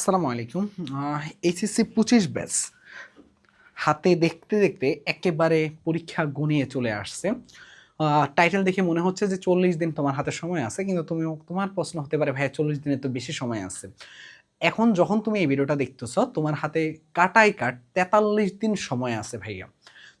আসসালামু আলাইকুম। এইচএসসি পঁচিশ ব্যাচ হাতে দেখতে দেখতে একেবারে পরীক্ষা গুনিয়ে চলে আসছে। টাইটেল দেখে মনে হচ্ছে যে চল্লিশ দিন তোমার হাতে সময় আছে, কিন্তু তুমি তোমার প্রশ্ন হতে পারে, ভাইয়া, চল্লিশ দিনের তো বেশি সময় আছে। এখন যখন তুমি এই ভিডিওটা দেখতেছ, তোমার হাতে কাটাই কাট তেতাল্লিশ দিন সময় আছে, ভাইয়া।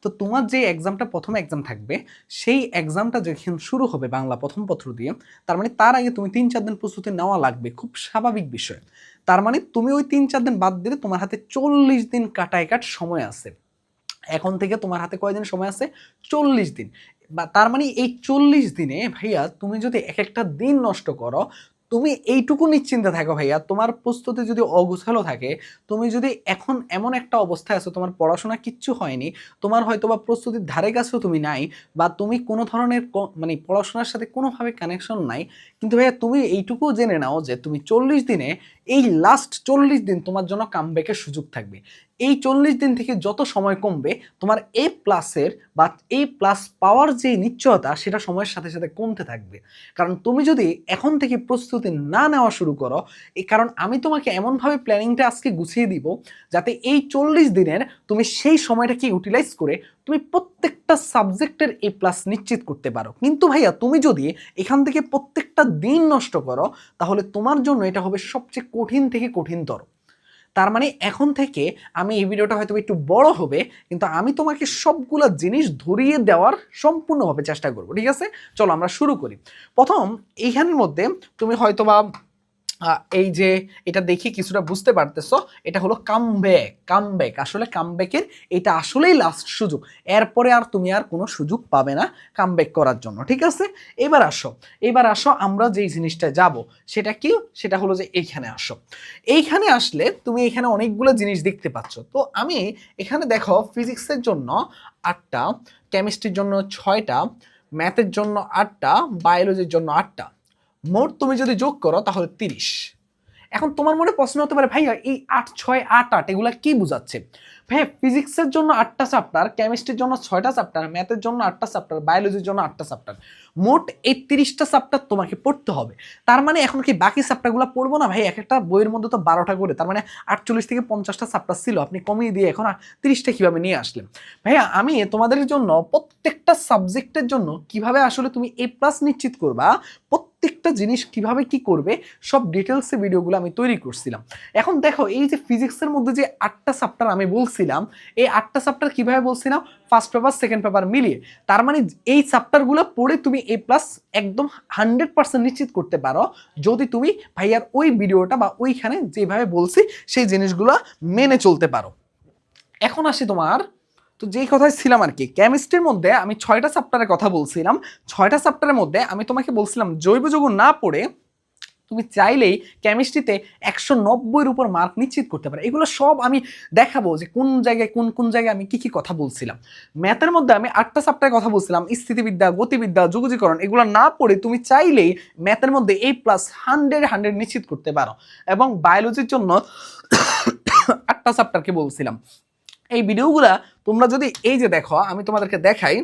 তো তোমার যে এক্সামটা প্রথম এক্সাম থাকবে, সেই এক্সামটা যখন শুরু হবে বাংলা প্রথম পত্র দিয়ে, তার মানে তার আগে তুমি তিন চার দিন প্রস্তুতি নেওয়া লাগবে, খুব স্বাভাবিক বিষয়। তার মানে তুমি ওই তিন চার দিন বাদ দিলে তোমার হাতে চল্লিশ দিন কাটায় কাট সময় আছে। এখন থেকে তোমার হাতে কয়দিন সময় আছে? চল্লিশ দিন। বা তার মানে এই চল্লিশ দিনে ভাইয়া তুমি যদি এক একটা দিন নষ্ট করো তুমি এইটুকু নিশ্চিন্তে থাকো ভাইয়া। তোমার প্রস্তুতি যদি অগুছালো থাকে, তুমি যদি এখন এমন একটা অবস্থায় আছো, তোমার পড়াশোনা কিচ্ছু হয়নি, তোমার হয়তো বা প্রস্তুতির ধারে কাছেও তুমি নাই, বা তুমি কোনো ধরনের মানে পড়াশোনার সাথে কোনোভাবে কানেকশন নাই, কিন্তু ভাইয়া তুমি এইটুকু জেনে নাও যে তুমি চল্লিশ দিনে এই লাস্ট চল্লিশ দিন তোমার জন্য কামব্যাকের সুযোগ থাকবে। এই চল্লিশ দিন থেকে যত সময় কমবে, তোমার এ প্লাসের বা এ প্লাস পাওয়ার যে নিশ্চয়তা, সেটা সময়ের সাথে সাথে কমতে থাকবে। কারণ তুমি যদি এখন থেকে প্রস্তুতি না নেওয়া শুরু করো এই কারণ আমি তোমাকে এমনভাবে প্ল্যানিংটা আজকে গুছিয়ে দিব, যাতে এই চল্লিশ দিনের তুমি সেই সময়টাকে ইউটিলাইজ করে তুমি প্রত্যেকটা সাবজেক্টের এ প্লাস নিশ্চিত করতে পারো। কিন্তু ভাইয়া, তুমি যদি এখান থেকে প্রত্যেকটা দিন নষ্ট করো, তাহলে তোমার জন্য এটা হবে সবচেয়ে কঠিন থেকে কঠিনতর। তার মানে এখন থেকে আমি এই ভিডিওটা হয়তো একটু বড় হবে, কিন্তু আমি তোমাকে সবগুলো জিনিস ধরিয়ে দেওয়ার সম্পূর্ণভাবে চেষ্টা করব, ঠিক আছে? চলো আমরা শুরু করি। প্রথম, এইখানের মধ্যে তুমি হয়তোবা এই যে এটা দেখি কিছুটা বুঝতে পারতেছো, এটা হলো কামব্যাক কামব্যাক আসলে কামব্যাকের এটা আসলেই লাস্ট সুযোগ। এরপরে আর তুমি আর কোনো সুযোগ পাবে না কামব্যাক করার জন্য, ঠিক আছে? এবার আসো এবার আসো আমরা যেই জিনিসটা যাব, সেটা কি? সেটা হলো যে এইখানে আসো। এইখানে আসলে তুমি এখানে অনেকগুলো জিনিস দেখতে পাচ্ছ। তো আমি এখানে দেখো ফিজিক্সের জন্য আটটা কেমিস্ট্রির জন্য ছয়টা ম্যাথের জন্য আটটা বায়োলজির জন্য আটটা। মোট তুমি যদি যোগ করো, তাহলে তিরিশ। এখন তোমার মনে প্রশ্ন হতে পারে, ভাইয়া, এই আট, ছয়, আট আট, এগুলা কি বোঝাচ্ছে? ভাইয়া ফিজিক্সের জন্য আটটা চ্যাপ্টার কেমিস্ট্রির জন্য ছয়টা চ্যাপ্টার ম্যাথের জন্য আটটা চ্যাপ্টার বায়োলজির জন্য আটটা চ্যাপ্টার মোট এই তিরিশটা চ্যাপ্টার তোমাকে পড়তে হবে। তার মানে এখন কি বাকি চ্যাপ্টারগুলো পড়ব না? ভাই এক একটা বইয়ের মধ্যে তো বারোটা করে, তার মানে আটচল্লিশ থেকে পঞ্চাশটা চ্যাপ্টার ছিল। আপনি কমিয়ে দিয়ে এখন তিরিশটা কীভাবে নিয়ে আসলেন? ভাইয়া, আমি তোমাদের জন্য প্রত্যেকটা সাবজেক্টের জন্য কীভাবে আসলে তুমি এ প্লাস নিশ্চিত করবা, প্রত্যেকটা জিনিস কীভাবে কি করবে, সব ডিটেলসে ভিডিওগুলো আমি তৈরি করছিলাম। এখন দেখো, এই যে ফিজিক্সের মধ্যে যে আটটা চ্যাপ্টার আমি বলছিলাম, এই আটটা চ্যাপ্টার কীভাবে বলছিলাম? ফার্স্ট পেপার সেকেন্ড পেপার মিলিয়ে। তার মানে এই চ্যাপ্টারগুলো পড়ে তুমি এ প্লাস একদম হান্ড্রেড পার্সেন্ট নিশ্চিত করতে পারো। যদি তুমি ভাইয়ার ওই ভিডিওটা বা ওইখানে যেভাবে বলছি, সেই জিনিসগুলো মেনে চলতে পারো। এখন আসি তোমার, তো যেই কথায় ছিলাম আর কি কেমিস্ট্রির মধ্যে আমি ছয়টা চ্যাপ্টারের কথা বলছিলাম। ছয়টা চ্যাপ্টারের মধ্যে আমি তোমাকে বলছিলাম, জৈব যৌগ না পড়ে তুমি চাইলেই কেমিস্ট্রিতে একশো নব্বইয়ের উপর মার্ক নিশ্চিত করতে পারো। এগুলো সব আমি দেখাবো যে কোন জায়গায়, কোন কোন জায়গায় আমি কী কী কথা বলছিলাম। ম্যাথের মধ্যে আমি আটটা চ্যাপ্টারের কথা বলছিলাম, স্থিতিবিদ্যা, গতিবিদ্যা যোগজীকরণ এগুলো না পড়ে তুমি চাইলেই ম্যাথের মধ্যে এই প্লাস হান্ড্রেড হান্ড্রেড নিশ্চিত করতে পারো। এবং বায়োলজির জন্য আটটা চ্যাপ্টারকে বলছিলাম। এই ভিডিওগুলা তোমরা যদি এই যে দেখো, আমি তোমাদেরকে দেখাই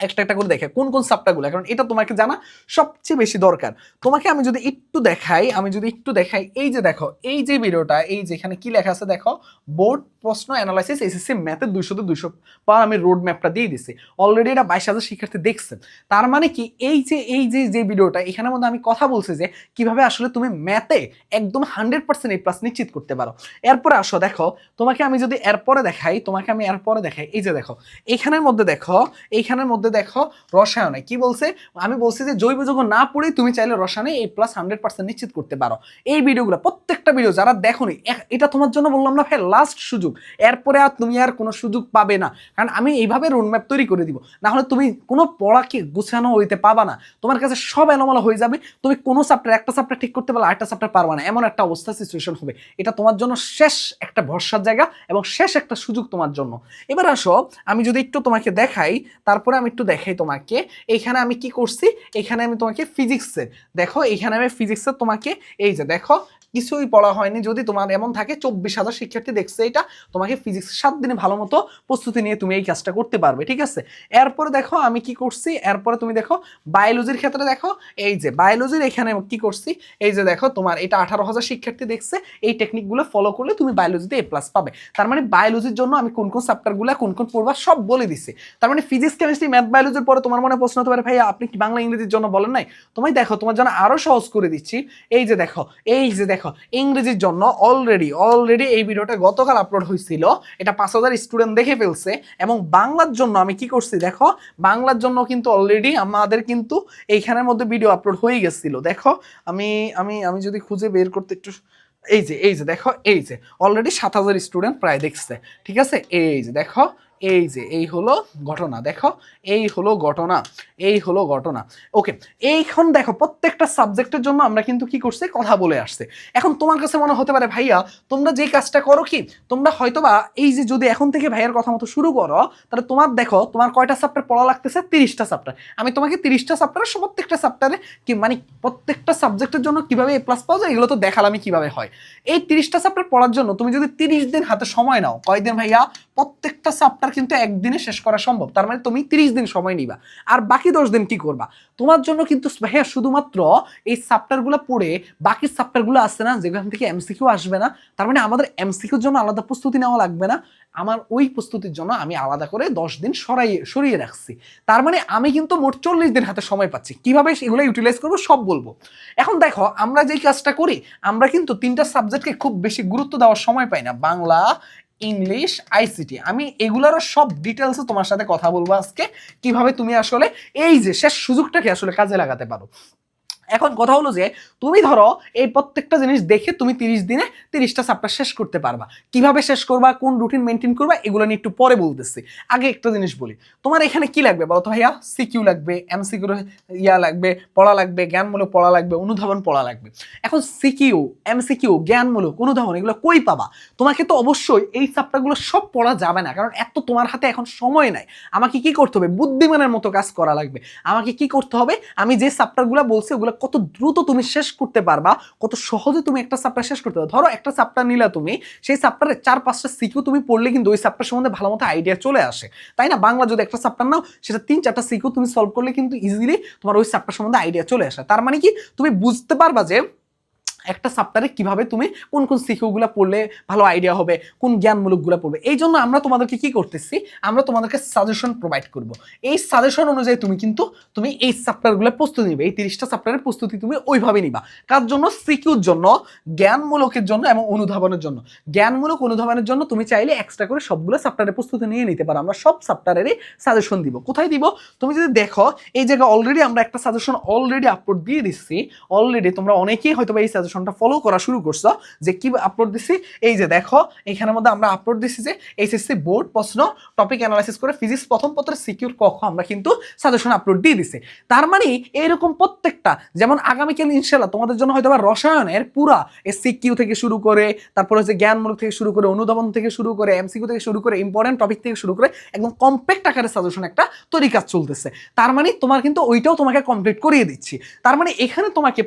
একটা একটা করে দেখে কোন কোন সাপটাগুলো কারণ এটা তোমাকে জানা সবচেয়ে বেশি দরকার। তোমাকে আমি যদি একটু দেখাই, আমি যদি একটু দেখাই, এই যে দেখো, এই যে ভিডিওটা, এই যেখানে কি লেখা আছে দেখো, বোর্ড প্রশ্ন অ্যানালাইসিস এসএসসি ম্যাথের দুইশো তো দুইশো পার আমি রোড ম্যাপটা দিয়ে দিছি। অলরেডি এটা বাইশ হাজার শিক্ষার্থী দেখছেন তার মানে কি, এই যে এই যে যে ভিডিওটা, এখানের মধ্যে আমি কথা বলছি যে, কীভাবে আসলে তুমি ম্যাথে একদম হান্ড্রেড পার্সেন্ট এই প্লাস নিশ্চিত করতে পারো। এরপরে আসো, দেখো, তোমাকে আমি যদি এরপরে দেখাই, তোমাকে আমি এরপরে দেখাই, এই যে দেখো এইখানের মধ্যে দেখো এইখানের মধ্যে দেখো রসায়নে। কি বলছে? আমি বলছি যে জৈব যৌগ না পড়েই তুমি চাইলে রসায়নে এই প্লাস হান্ড্রেড পার্সেন্ট নিশ্চিত করতে পারো। এই ভিডিওগুলো, প্রত্যেকটা ভিডিও যারা দেখোনি এ- এটা তোমার জন্য বললাম না ভাই লাস্ট সুযোগ। এরপরে আর তুমি আর কোনো সুযোগ পাবে না। কারণ আমি এইভাবে রোডম্যাপ তৈরি করে দিব। না হলে তুমি কোনো পড়াকে গুছানো হইতে পাবা না। তোমার কাছে সব এলোমেলো হয়ে যাবে। তুমি কোনো চ্যাপ্টার একটা চ্যাপ্টার ঠিক করতে পারলে আরেকটা চ্যাপ্টার পারবা না। এমন একটা অবস্থা সিচুয়েশন হবে। এটা তোমার জন্য শেষ একটা ভরসার জায়গা এবং শেষ একটা সুযোগ তোমার জন্য। এবার আসো, আমি যদি একটু তোমাকে দেখাই, তারপরে আমি একটু দেখাই তোমাকে। এখানে আমি কি করছি? এখানে আমি তোমাকে ফিজিক্সের দেখো, এখানে আমি ফিজিক্সের তোমাকে, এই যে দেখো কিছুই পড়া হয়নি। যদি তোমার এমন থাকে, চব্বিশ হাজার শিক্ষার্থী দেখছে এটা, তোমাকে ফিজিক্স সাত দিনে ভালো মতো প্রস্তুতি নিয়ে তুমি এই কাজটা করতে পারবে, ঠিক আছে? এরপরে দেখো আমি কি করছি, এরপরে তুমি দেখো বায়োলজির ক্ষেত্রে দেখো, এই যে বায়োলজির এখানে কি করছি, এই যে দেখো তোমার এটা আঠারো হাজার শিক্ষার্থী দেখছে, এই টেকনিকগুলো ফলো করলে তুমি বায়োলজিতে এ প্লাস পাবে। তার মানে বায়োলজির জন্য আমি কোন কোন চ্যাপ্টারগুলো কোন কোন পড়বা সব বলে দিছি। তার মানে ফিজিক্স কেমিস্ট্রি ম্যাথ বায়োলজির পরে তোমার মনে প্রশ্ন হতে পারে ভাই আপনি কি বাংলা, ইংরেজির জন্য বলেন নাই? তুমি দেখো, তোমার জন্য আরও সহজ করে দিচ্ছি। এই যে দেখো, এই যে দেখো ইংরেজির জন্য অলরেডি অলরেডি এই ভিডিওটা গতকাল আপলোড হয়েছিল এটা পাঁচ হাজার স্টুডেন্ট দেখে ফেলছে এবং বাংলার জন্য আমি কি করছি দেখো, বাংলার জন্য কিন্তু অলরেডি আমাদের কিন্তু এইখানের মধ্যে ভিডিও আপলোড হয়ে গেছিল। দেখো, আমি আমি আমি যদি খুঁজে বের করতে একটু, এই যে এই যে, দেখো, এই যে অলরেডি সাত হাজার স্টুডেন্ট প্রায় দেখছে। ঠিক আছে? এই যে, দেখো এই যে, এই হলো ঘটনা, দেখো, এই হলো ঘটনা, এই হলো ঘটনা। ওকে এইখন দেখো, প্রত্যেকটা সাবজেক্টের জন্য আমরা কিন্তু কি করছি? কথা বলে আসছে। এখন তোমার কাছে মনে হতে পারে, ভাইয়া, তোমরা যে কাজটা করো কি? তোমরা হয়তোবা এই যে যদি এখন থেকে ভাইয়ার কথা মতো শুরু করো, তাহলে তোমার দেখো, তোমার কয়টা চ্যাপ্টার পড়া লাগতেছে? তিরিশটা চ্যাপ্টার আমি তোমাকে তিরিশটা চ্যাপ্টারে প্রত্যেকটা চ্যাপ্টারে কি মানে প্রত্যেকটা সাবজেক্টের জন্য কীভাবে এ প্লাস পাওয়া যায়, এগুলো তো দেখালামই কীভাবে হয়। এই তিরিশটা চ্যাপ্টার পড়ার জন্য তুমি যদি তিরিশ দিন হাতে সময় নাও, কয়দিন ভাইয়া? প্রত্যেকটা চ্যাপ্টার কিন্তু একদিনে শেষ করা সম্ভব। তার মানে তুমি তিরিশ দিন সময় নিবা। আর বাকি দশ দিন কি করবা? তোমার জন্য কিন্তু ভাইয়া শুধুমাত্র এই চ্যাপ্টারগুলো পড়ে বাকি চ্যাপ্টারগুলো আসছে না, যেখান থেকে এমসিকিউ আসবে না, তার মানে আমাদের এমসিকিউর জন্য আলাদা প্রস্তুতি নেওয়া লাগবে না। আমার ওই প্রস্তুতির জন্য আমি আলাদা করে দশ দিন সরাই সরিয়ে রাখছি। তার মানে আমি কিন্তু মোট চল্লিশ দিন হাতে সময় পাচ্ছি। কীভাবে সেগুলো ইউটিলাইজ করব সব বলব। এখন দেখো, আমরা যেই কাজটা করি, আমরা কিন্তু তিনটা সাবজেক্টকে খুব বেশি গুরুত্ব দেওয়ার সময় পাই না। বাংলা ইংলিশ আইসিটি আমি এগুলোরও সব ডিটেলসে তোমার সাথে কথা বলব আজকে। কীভাবে তুমি আসলে এই যে শেষ সুযোগটাকে আসলে কাজে লাগাতে পারো। এখন কথা হলো যে, তুমি ধরো এই প্রত্যেকটা জিনিস দেখে তুমি তিরিশ দিনে তিরিশটা চ্যাপ্টার শেষ করতে পারবা। কীভাবে শেষ করবা, কোন রুটিন মেনটেন করবা, এগুলো নিয়ে একটু পরে বলতেছি। আগে একটা জিনিস বলি, তোমার এখানে কি লাগবে বলো তো ভাইয়া? সিকিউ লাগবে এমসিকিউ ইয়া লাগবে, পড়া লাগবে, জ্ঞানমূলক পড়া লাগবে, অনুধাবন পড়া লাগবে। এখন সিকিউ এমসিকিউ জ্ঞানমূলক, অনুধাবন, এগুলো কই পাবা? তোমাকে তো অবশ্যই এই চ্যাপ্টারগুলো সব পড়া যাবে না, কারণ এত তোমার হাতে এখন সময় নাই। আমাকে কি করতে হবে? বুদ্ধিমানের মতো কাজ করা লাগবে। আমাকে কি করতে হবে? আমি যে চ্যাপ্টারগুলো বলছি, ওগুলো কত দ্রুত তুমি শেষ করতে পারবা, কত সহজে তুমি একটা চ্যাপ্টার শেষ করতে পারো ধরো একটা চ্যাপ্টার নিলে তুমি, সেই চ্যাপ্টারে চার পাঁচটা সিকিউ তুমি পড়লে কিন্তু ওই চ্যাপ্টার সম্বন্ধে ভালো মতো আইডিয়া চলে আসে। তাই না? বাংলা যদি একটা চ্যাপ্টার নাও, সেটা তিন চারটা সিকিউ তুমি সলভ করলে কিন্তু ইজিলি তোমার ওই চ্যাপ্টার সম্বন্ধে আইডিয়া চলে আসে। তার মানে কি? তুমি বুঝতে পারবা যে একটা সাপ্তাহে কীভাবে তুমি কোন কোন সিকিউগুলো পড়লে ভালো আইডিয়া হবে, কোন জ্ঞানমূলকগুলো পড়বে? এই জন্য আমরা তোমাদেরকে কি করতেছি, আমরা তোমাদেরকে সাজেশন প্রোভাইড করব। এই সাজেশন অনুযায়ী তুমি কিন্তু তুমি এই চ্যাপ্টারগুলো প্রস্তুতি নিবে, এই তিরিশটা চ্যাপ্টারের প্রস্তুতি তুমি ওইভাবে নিবা। কার জন্য? সিকিউর জন্য, জ্ঞানমূলকের জন্য এবং অনুধাবনের জন্য। জ্ঞানমূলক অনুধাবনের জন্য তুমি চাইলে এক্সট্রা করে সবগুলো চ্যাপ্টারের প্রস্তুতি নিয়ে নিতে পারো। আমরা সব চ্যাপ্টারেরই সাজেশন দিব। কোথায় দিব? তুমি যদি দেখো, এই জায়গায় অলরেডি আমরা একটা সাজেশন অলরেডি আপলোড দিয়ে দিচ্ছি। অলরেডি তোমরা অনেকেই হয়তো এই সাজেশনটা ফলো করা শুরু করছ, যে কি আপলোড দিচ্ছি এই যে দেখো, এখানের মধ্যে আমরা আপলোড দিচ্ছি যে এইচএসসি বোর্ড প্রশ্ন টপিক অ্যানালাইসিস করে ফিজিক্স প্রথম পত্রের সিকিউর কক্ষ আমরা কিন্তু সাজেশন আপলোড দিয়ে দিছি। তার মানে এইরকম প্রত্যেকটা, যেমন আগামীকাল ইনশাল্লাহ তোমাদের জন্য হয়তো বা রসায়নের পুরা এই সিকিউ থেকে শুরু করে, তারপরে হচ্ছে জ্ঞানমূলক থেকে শুরু করে, অনুধাবন থেকে শুরু করে এমসিকিউ থেকে শুরু করে ইম্পর্টেন্ট টপিক থেকে শুরু করে, একদম কম্প্যাক্ট আকারে সাজেশন একটা তৈরি কাজ চলতেছে। তার মানে তোমার কিন্তু ওইটাও তোমাকে কমপ্লিট করিয়ে দিচ্ছি। তার মানে এখানে তোমাকে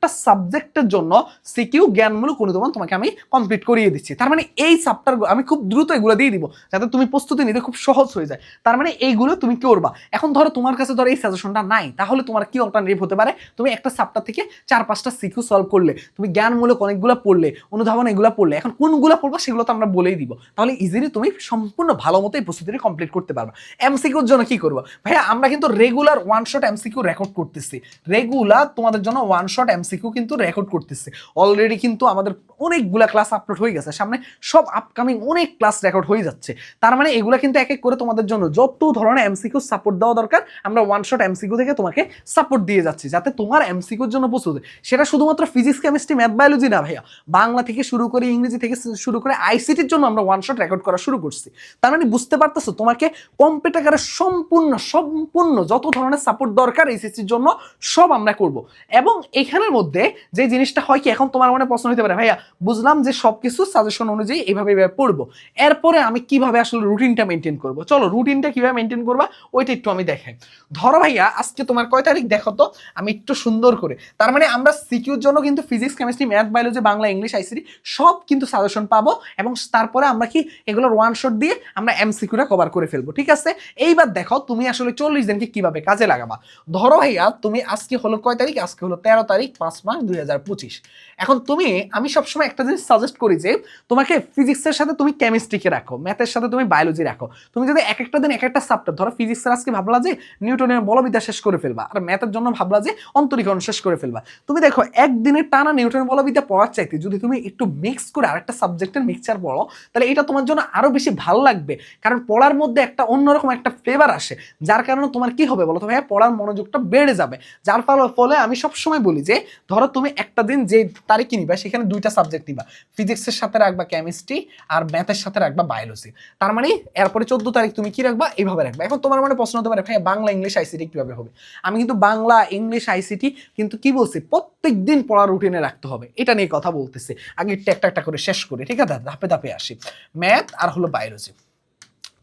প্রত্যেকটা সাবজেক্টের জন্য সিকিউ জ্ঞানমূলক অনুধাবন তোমাকে আমি কমপ্লিট করিয়ে দিচ্ছি। তার মানে এই চ্যাপ্টার আমি খুব দ্রুত এগুলো দিয়ে দিব, যাতে তুমি প্রস্তুতি নিতে খুব সহজ হয়ে যায়। তার মানে এইগুলো তুমি করবা। এখন ধরো তোমার কাছে ধরো এই সাজেশনটা নাই, তাহলে তোমার কি অল্টারনেটিভ হতে পারে? তুমি একটা চ্যাপ্টার থেকে চার পাঁচটা সিকিউ সলভ করলে, তুমি জ্ঞানমূলক অনেকগুলো পড়লে, অনুধাবন এগুলো পড়লে, এখন কোনগুলো পড়বা সেগুলো তো আমরা বলেই দিব। তাহলে ইজিলি তুমি সম্পূর্ণ ভালো মতো এই প্রস্তুতিটা কমপ্লিট করতে পারবা। এমসিকিউর জন্য কি করব? ভাইয়া, আমরা কিন্তু regular one shot MCQ record করতেছি। রেগুলার তোমাদের জন্য ওয়ান শট এমসিকিউ কিন্তু রেকর্ড করতেছে। অলরেডি কিন্তু আমাদের অনেকগুলা ক্লাস আপলোড হয়ে গেছে। সামনে সব আপকামিং অনেক ক্লাস রেকর্ড হয়ে যাচ্ছে। তার মানে এগুলো কিন্তু এক এক করে তোমাদের জন্য যত ধরনের এমসিকিউ সাপোর্ট দেওয়া দরকার, আমরা ওয়ান শট এমসিকিউ থেকে তোমাকে সাপোর্ট দিয়ে যাচ্ছি, যাতে তোমার এমসিকিউর জন্য প্রস্তুত সেটা শুধুমাত্র ফিজিক্স কেমিস্ট্রি ম্যাথ বায়োলজি না ভাইয়া। বাংলা থেকে শুরু করে ইংরেজি থেকে শুরু করে আইসিটির জন্য আমরা ওয়ান শট রেকর্ড করা শুরু করছি। তার মানে বুঝতে পারতেছো? তোমাকে কম্পিউটারের সম্পূর্ণ সম্পূর্ণ যত ধরনের সাপোর্ট দরকার এইচএসসির জন্য সব আমরা করব। এবং এখানের মধ্যে যে জিনিসটা হয় কি, এখন তোমার মনে প্রশ্ন হতে পারে, ভাইয়া, বুঝলাম যে সব কিছু সাজেশন অনুযায়ী এইভাবে এইভাবে পড়ব। এরপরে আমি কীভাবে আসলে রুটিনটা মেনটেন করব? চলো রুটিনটা কীভাবে মেনটেন করবা, ওইটা একটু আমি দেখাই। ধরো ভাইয়া, আজকে তোমার কয় তারিখ দেখো তো? আমি একটু সুন্দর করে। তার মানে আমরা সিকিউর জন্য কিন্তু physics chemistry math biology Bangla English ICT সব কিন্তু সাজেশন পাবো এবং তারপরে আমরা কি এগুলোর ওয়ান শট দিয়ে আমরা এমসিকিউটা কভার করে ফেলব, ঠিক আছে? এইবার দেখো তুমি আসলে চল্লিশ দিনকে কীভাবে কাজে লাগাবা? ধরো ভাইয়া, তুমি আজকে হলো কয় তারিখ? আজকে হলো তেরো তারিখ পাঁচ মাস দুই এখন তুমি, আমি সবসময় একটা জিনিস সাজেস্ট করি যে, তোমাকে ফিজিক্সের সাথে তুমি কেমিস্ট্রিকে রাখো ম্যাথের সাথে তুমি বায়োলজি রাখো। তুমি যদি এক একটা দিন এক একটা সাবজেক্ট ধরো ফিজিক্সের আজকে ভাবলা যে, নিউটনের বলবিদ্যা শেষ করে ফেলবা, আর ম্যাথের জন্য ভাবলা যে, অন্তরীকরণ শেষ করে ফেলবা। তুমি দেখো, একদিনের টানা নিউটনের বলবিদ্যা পড়ার চাইতে যদি তুমি একটু মিক্স করে আরেকটা সাবজেক্টের মিক্সচার পড়ো, তাহলে এটা তোমার জন্য আরও বেশি ভালো লাগবে। কারণ পড়ার মধ্যে একটা অন্যরকম একটা ফ্লেভার আসে, যার কারণে তোমার কি হবে বলো তো ভাইয়া? পড়ার মনোযোগটা বেড়ে যাবে। যার ফলে আমি সবসময় বলি যে ধরো তুমি একটা দিন যে তারিখে নিবা, সেখানে দুইটা সাবজেক্ট নিবা। ফিজিক্সের সাথে রাখবা কেমিস্ট্রি আর ম্যাথের সাথে রাখবা বায়োলজি তার মানে এরপরে চোদ্দ তারিখ তুমি কি রাখবা? এইভাবে রাখবা। এখন তোমার মানে প্রশ্ন হতে পারে ভাই বাংলা, ইংলিশ আইসিটি কীভাবে হবে? আমি কিন্তু বাংলা, ইংলিশ আইসিটি কিন্তু কি বলছি? প্রত্যেক দিন পড়া রুটিনে রাখতে হবে। এটা নিয়ে কথা বলতেছে। আগে একটু একটা করে শেষ করে, ঠিক আছে? ধাপে ধাপে আসি। ম্যাথ আর হলো বায়োলজি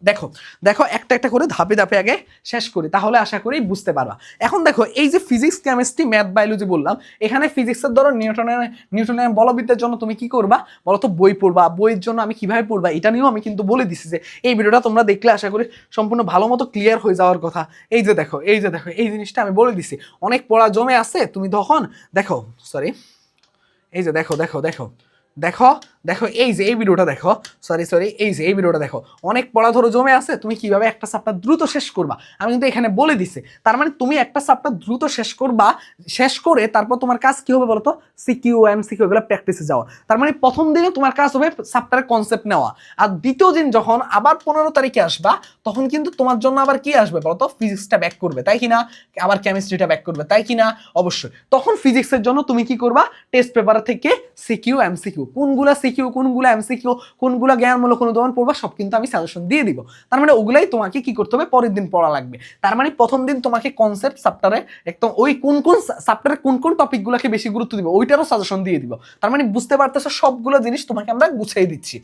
দেখো দেখো একটা একটা করে ধাপে ধাপে আগে শেষ করি, তাহলে আশা করি বুঝতে পারবা। এখন দেখো, এই যে ফিজিক্স কেমিস্ট্রি ম্যাথ বায়োলজি বললাম, এখানে ফিজিক্সের ধরো নিউটনের নিউটনের বলবিদ্যার জন্য তুমি কি করবা? বলো তো বই পড়বা, বইয়ের জন্য আমি কীভাবে পড়বা, এটা নিয়েও আমি কিন্তু বলে দিছি যে, এই ভিডিওটা তোমরা দেখলে আশা করি সম্পূর্ণ ভালো মতো ক্লিয়ার হয়ে যাওয়ার কথা। এই যে দেখো, এই যে দেখো, এই জিনিসটা আমি বলে দিছি। অনেক পড়া জমে আছে, তুমি তখন দেখো সরি এই যে দেখো দেখো দেখো দেখো দেখো, এই যে, এই ভিডিওটা দেখো। সরি সরি এই যে, এই ভিডিওটা দেখো। অনেক পড়া ধরো জমে আছে, তুমি কীভাবে একটা সাপটা দ্রুত শেষ করবা? আমি কিন্তু এখানে বলে দিছি। তার মানে তুমি একটা সাপটা দ্রুত শেষ করবা, শেষ করে তারপর তোমার কাজ কি হবে বলতো? সিকিউ এম সিকিউ এগুলো প্র্যাকটিসে যাওয়া। তার মানে প্রথম দিনে তোমার কাজ হবে সাপটার কনসেপ্ট নেওয়া। আর দ্বিতীয় দিন যখন আবার পনেরো তারিখে আসবা, তখন কিন্তু তোমার জন্য আবার কি আসবে বলতো? ফিজিক্সটা ব্যাক করবে। তাই কিনা? আবার কেমিস্ট্রিটা ব্যাক করবে। তাই কিনা? অবশ্যই। তখন ফিজিক্সের জন্য তুমি কি করবা? টেস্ট পেপার থেকে সিকিউ এমসিকিউ কোনগুলা সিকিউ কোনগুলা এমসিকিউ কোনগুলা জ্ঞানমূলক অনুদান পড়বা, সব কিন্তু আমি সাজেশন দিয়ে দিব। তার মানে ওগুলাই তোমাকে কি করতে হবে? পরের দিন পড়া লাগবে। তার মানে প্রথম দিন তোমাকে কনসেপ্ট সাপ্টারে একদম ওই কোন কোন সাপ্টারে কোন কোন টপিকগুলোকে বেশি গুরুত্ব দিব, ওইটারও সাজেশন দিয়ে দিব। তার মানে বুঝতে পারতেছো সবগুলো জিনিস তোমাকে আমরা গুছিয়ে দিচ্ছি।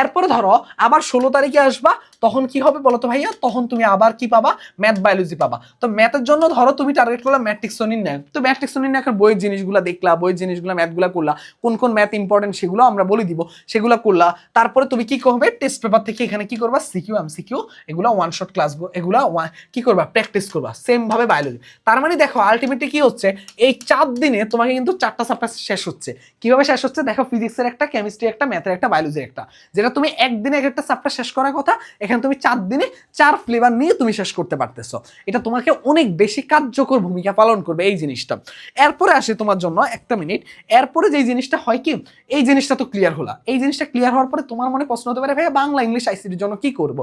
এরপরে ধরো, আবার ষোলো তারিখে আসবা, তখন কি হবে বলো তো ভাইয়া? তখন তুমি আবার কি পাবা? ম্যাথ বায়োলজি পাবা। তো ম্যাথের জন্য ধরো তুমি টার্গেট করলা ম্যাট্রিক্স নির্ণয় তো ম্যাট্রিক্স নির্ণয় বইয়ের জিনিসগুলো দেখলা, বইয়ের জিনিসগুলো ম্যাথগুলো করলা, কোন কোন ম্যাথ ইম্পর্টেন্ট সেগুলো আমরা বলে দিব, সেগুলো করলা। তারপরে তুমি কি করবে? টেস্ট পেপার থেকে এখানে কি করবা? সিকিউ এম সিকিউ এগুলো ওয়ান শট ক্লাস এগুলো কি করবা? প্র্যাকটিস করবা। সেম ভাবে বায়োলজি তার মানে দেখো আলটিমেটলি কি হচ্ছে? এই চার দিনে তোমাকে কিন্তু চারটা সাপ্টার শেষ হচ্ছে। কীভাবে শেষ হচ্ছে? দেখো ফিজিক্সের একটা কেমিস্ট্রি একটা ম্যাথের একটা বায়োলজির একটা। যেটা তুমি একদিনে এক একটা চাপ্টার শেষ করার কথা, এখানে তুমি চার দিনে চার ফ্লেভার নিয়ে তুমি শেষ করতে পারতেছো। এটা তোমাকে অনেক বেশি কার্যকর ভূমিকা পালন করবে এই জিনিসটা। এরপরে আসে তোমার জন্য একটা মিনিট এরপরে যে জিনিসটা হয় কি? এই জিনিসটা তো ক্লিয়ার হলো এই জিনিসটা ক্লিয়ার হওয়ার পরে তোমার মনে প্রশ্ন হতে পারে ভাই বাংলা ইংলিশ আইসিটির জন্য কি করব?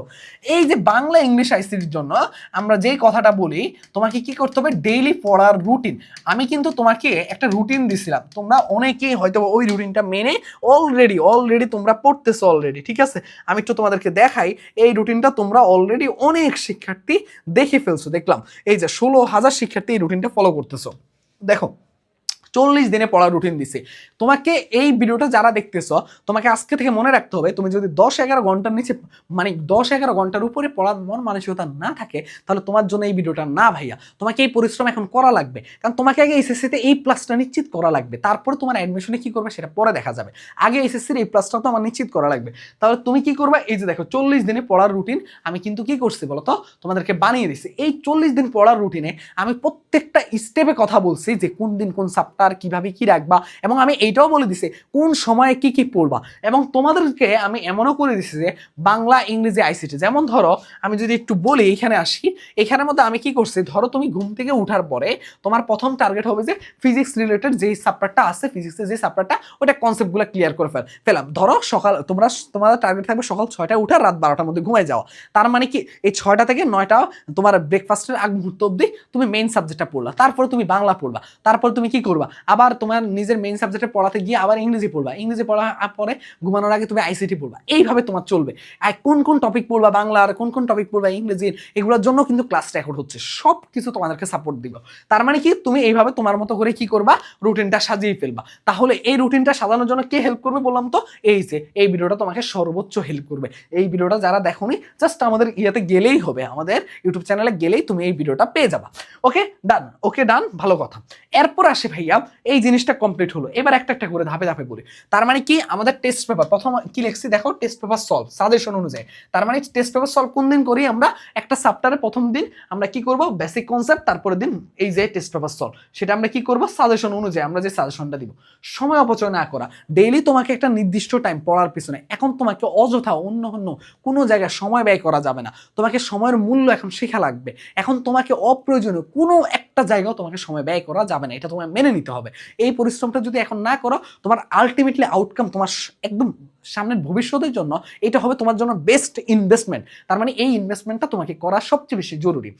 এই যে বাংলা ইংলিশ আইসিটির জন্য আমরা যেই কথাটা বলি, তোমাকে কি করতে হবে? ডেইলি পড়ার রুটিন আমি কিন্তু তোমাকে একটা রুটিন দিছিলাম। তোমরা অনেকেই হয়তো ওই রুটিনটা মেনে অলরেডি অলরেডি তোমরা পড়তেছো অলরেডি ঠিক আছে? আমি একটু তোমাদেরকে দেখাই, এই রুটিনটা তোমরা অলরেডি অনেক শিক্ষার্থী দেখে ফেলছো। দেখলাম, এই যে ষোলো হাজার শিক্ষার্থী এই রুটিনটা ফলো করতেছো। দেখো চল্লিশ দিনে পড়ার রুটিন দিছে। তোমাকে এই ভিডিওটা যারা দেখতেছো, তোমাকে আজকে থেকে মনে রাখতে হবে, তুমি যদি দশ এগারো ঘণ্টার নিচে মানে দশ এগারো ঘণ্টার উপরে পড়ার মন মানসিকতা না থাকে, তাহলে তোমার জন্য এই ভিডিওটা না ভাইয়া। তোমাকে এই পরিশ্রম এখন করা লাগবে। কারণ তোমাকে আগে এসএসসিতে এই প্লাসটা নিশ্চিত করা লাগবে। তারপরে তোমার অ্যাডমিশনে কি করবে সেটা পরে দেখা যাবে। আগে এসএসসির এই প্লাসটা তো আমার নিশ্চিত করা লাগবে। তাহলে তুমি কি করবে? এই যে দেখো, চল্লিশ দিনে পড়ার রুটিন আমি কিন্তু কি করছি বলো তো তোমাদেরকে বানিয়ে দিছি। এই চল্লিশ দিন পড়ার রুটিনে আমি প্রত্যেকটা স্টেপে কথা বলছি যে কোন দিন কোন সাপ্তাহ কীভাবে কি রাখবা? এবং আমি এইটাও বলে দিছি, কোন সময়ে কি কি পড়বা? এবং তোমাদেরকে আমি এমনও করে দিছি যে, বাংলা, ইংরেজি আইসিটি যেমন ধরো, আমি যদি একটু বলি, এখানে আসি, এখানের মধ্যে আমি কি করছি, ধরো তুমি ঘুম থেকে উঠার পরে তোমার প্রথম টার্গেট হবে যে ফিজিক্স রিলেটেড যেই সাপ্টারটা আছে ফিজিক্সের যে সাপ্টারটা ওটা কনসেপ্টগুলো ক্লিয়ার করে ফেল, ফেলাম। ধরো সকাল, তোমরা, তোমাদের টার্গেট থাকবে সকাল ছয়টায় উঠার রাত বারোটার মধ্যে ঘুমায় যাওয়া তার মানে কি, এই ছয়টা থেকে নয়টা তোমার ব্রেকফাস্টের আগ মুহূর্ত অবধি তুমি মেইন সাবজেক্টটা পড়লা। তারপরে তুমি বাংলা পড়বা। তারপর তুমি কি করবা? আবার তোমার নিজের মেইন সাবজেক্টে পড়াতে গিয়ে আবার ইংরেজি পড়বা। ইংরেজি পড়া পরে ঘুমানোর আগে তুমি আইসিটি পড়বা। এইভাবে তোমার চলবে। আর কোন কোন টপিক পড়বা বাংলার কোন কোন টপিক পড়বা ইংরেজির এগুলোর জন্য কিন্তু ক্লাস রেকর্ড হচ্ছে। সব কিছু তোমাদেরকে সাপোর্ট দিব। তার মানে কি? তুমি এইভাবে তোমার মতো করে কি করবা? রুটিনটা সাজিয়ে ফেলবা। তাহলে এই রুটিনটা সাজানোর জন্য কে হেল্প করবে বললাম তো? এই যে, এই ভিডিওটা তোমাকে সর্বোচ্চ হেল্প করবে। এই ভিডিওটা যারা দেখোনি জাস্ট আমাদের ইয়াতে গেলেই হবে। আমাদের ইউটিউব চ্যানেলে গেলেই তুমি এই ভিডিওটা পেয়ে যাবা। ওকে ডান ওকে ডান ভালো কথা। এরপর আসে ভাইয়া এই জিনিসটা কমপ্লিট হলো। এবার একটা একটা করে ধাপে ধাপে বলি। তার মানে কি? আমাদের টেস্ট পেপার প্রথম কি লিখছি দেখো? টেস্ট পেপার সলভ সাজেশন অনুযায়ী। তার মানে টেস্ট পেপার সলভ কোন দিন করি আমরা? একটা সাপ্টারে প্রথম দিন আমরা কি করব? বেসিক কনসেপ্ট তারপরে দিন এই যে টেস্ট পেপার সলভ সেটা আমরা কি করব? সাজেশন অনুযায়ী আমরা যে সাজেশনটা দিব। সময় অপচয় না করা। ডেইলি তোমাকে একটা নির্দিষ্ট টাইম পড়ার পিছনে, এখন তোমাকে অযথা অন্য অন্য কোনো জায়গায় সময় ব্যয় করা যাবে না। তোমাকে সময়ের মূল্য এখন শেখা লাগবে। এখন তোমাকে অপ্রয়োজনীয় কোনো একটা জায়গাও তোমাকে সময় ব্যয় করা যাবে না। এটা তোমার মেনে নিতে হবে। এই পরিশ্রমটা যদি এখন না করো, তোমার আলটিমেটলি আউটকাম তোমার একদম সামনের ভবিষ্যতের জন্য এটা হবে তোমার জন্য বেস্ট ইনভেস্টমেন্ট তার মানে এই ইনভেস্টমেন্টটা তোমাকে করা সবচেয়ে বেশি জরুরি।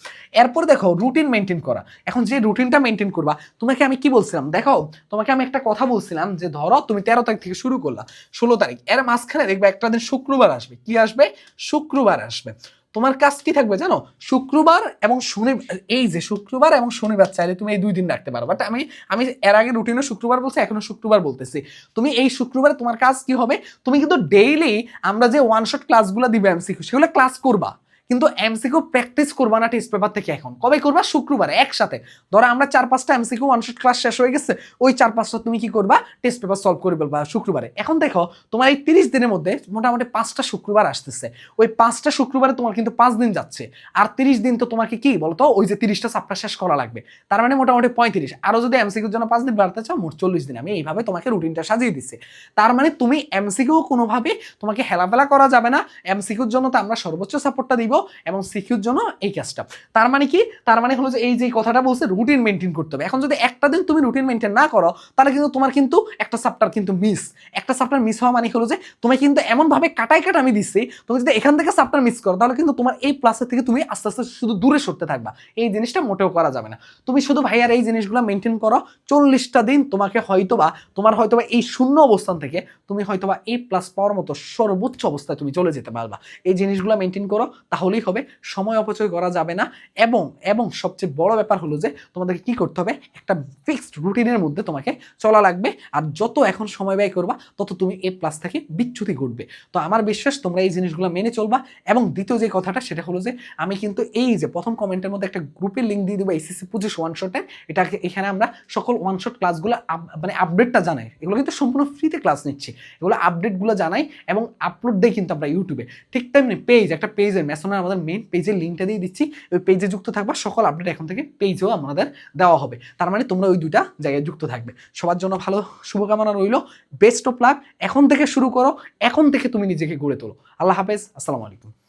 এরপর দেখো রুটিন মেনটেন করা। এখন যে রুটিনটা মেনটেন করবা, তোমাকে আমি কি বলছিলাম? দেখো, তোমাকে আমি একটা কথা বলছিলাম যে ধরো, তুমি তেরো তারিখ থেকে শুরু করলা, ষোলো তারিখ। এর মাঝখানে দেখবে একটা দিন শুক্রবার আসবে। কি আসবে? শুক্রবার আসবে। তোমার কাজ কি থাকবে জানো? শুক্রবার এবং শনি, এই যে শুক্রবার এবং শনিবার চাইলে তুমি এই দুই দিন রাখতে পারো। বাট আমি আমি এর আগে রুটিনে শুক্রবার বলছি, এখনও শুক্রবার বলতেছি। তুমি এই শুক্রবারে তোমার কাজ কি হবে? তুমি কিন্তু ডেইলি আমরা যে ওয়ান শট ক্লাসগুলো দিবে এমসিকিউ সেগুলো ক্লাস করবা। কিন্তু এমসিকিউ প্র্যাকটিস করবা না টেস্ট পেপার থেকে এখন। কবে করবা? শুক্রবারে, একসাথে। ধরো আমরা চার পাঁচটা এমসিকিউ ওয়ান ক্লাস শেষ হয়ে গেছে, ওই চার পাঁচটা তুমি কি করবা? টেস্ট পেপার সলভ করে বলবা শুক্রবারে। এখন দেখো, তোমার এই তিরিশ দিনের মধ্যে মোটামুটি পাঁচটা শুক্রবার আসতেছে। ওই পাঁচটা শুক্রবারে তোমার কিন্তু পাঁচ দিন যাচ্ছে। আর তিরিশ দিন তো তোমাকে কি বলতো? ওই যে তিরিশটা চাপটা শেষ করা লাগবে। তার মানে মোটামুটি পঁয়ত্রিশ। আরও যদি এমসিকিউর জন্য পাঁচ দিন বাড়তে চাও, মোট চল্লিশ দিন। আমি এইভাবে তোমাকে রুটিনটা সাজিয়ে দিচ্ছি তার মানে তুমি এমসিকিউ কোনোভাবে তোমাকে হেলাফেলা করা যাবে না। এমসিকিউর জন্য তো আমরা সর্বোচ্চ সাপোর্টটা দিব। এবং সিকিউর জন্য এই কাজটা। তার মানে কি? তার মানে হলো যে এই যে কথাটা বলছে রুটিন মেনটেন করতে হবে। এখন যদি একটা দিন তুমি রুটিন মেনটেন না করো, তাহলে কিন্তু তোমার কিন্তু একটা সাপ্টার কিন্তু মিস একটা সাপ্টার মিস হওয়া মানে হলো যে তুমি কিন্তু এমনভাবে কাটাই কাটা আমি দিচ্ছি, তুমি যদি এখান থেকে সাপ্টার মিস করো, তাহলে কিন্তু তোমার এই প্লাসের থেকে তুমি আস্তে আস্তে শুধু দূরে সরতে থাকবা। এই জিনিসটা মোটেও করা যাবে না। তুমি শুধু ভাইয়ার এই জিনিসগুলো মেনটেন করো, চল্লিশটা দিন তোমাকে হয়তোবা, তোমার হয়তোবা এই শূন্য অবস্থান থেকে তুমি হয়তোবা এই প্লাস পাওয়ার মতো সর্বোচ্চ অবস্থায় তুমি চলে যেতে পারবা। এই জিনিসগুলো মেনটেন করো তাহলেই হবে, সময় অপচয় করা যাবে না। এবং এবং সবচেয়ে বড় ব্যাপার হলো যে, তোমাদেরকে কি করতে হবে? একটা ফিক্সড রুটিনের মধ্যে তোমাকে চলা লাগবে। আর যত এখন সময় ব্যয় করবা, তত তুমি এ প্লাস থেকে বিচ্যুতি ঘটবে তো আমার বিশ্বাস, তোমরা এই জিনিসগুলো মেনে চলবা। এবং দ্বিতীয় যে কথাটা, সেটা হলো যে, আমি কিন্তু এই যে প্রথম কমেন্টের মধ্যে একটা গ্রুপের লিঙ্ক দিয়ে দেবো এসিসি পঁচিশ ওয়ান শটের এটাকে, এখানে আমরা সকল ওয়ান শট ক্লাসগুলো মানে আপডেটটা জানাই। এগুলো কিন্তু সম্পূর্ণ ফ্রিতে ক্লাস নিচ্ছি। এগুলো আপডেটগুলো জানাই এবং আপলোড দেই কিন্তু আমরা ইউটিউবে ঠিক তেমনি পেজ একটা পেজের মেসনের আমাদের মেন পেজের লিঙ্কটা দিয়ে দিচ্ছি। ওই পেজে যুক্ত থাকবে, সকল আপডেট এখন থেকে পেজেও আমাদের দেওয়া হবে। তার মানে তোমরা ওই দুইটা জায়গায় যুক্ত থাকবে। সবার জন্য ভালো শুভকামনা রইল। বেস্ট অফ লাভ এখন থেকে শুরু করো। এখন থেকে তুমি নিজেকে গড়ে তোলো। আল্লাহ হাফেজ। আসসালামু আলাইকুম।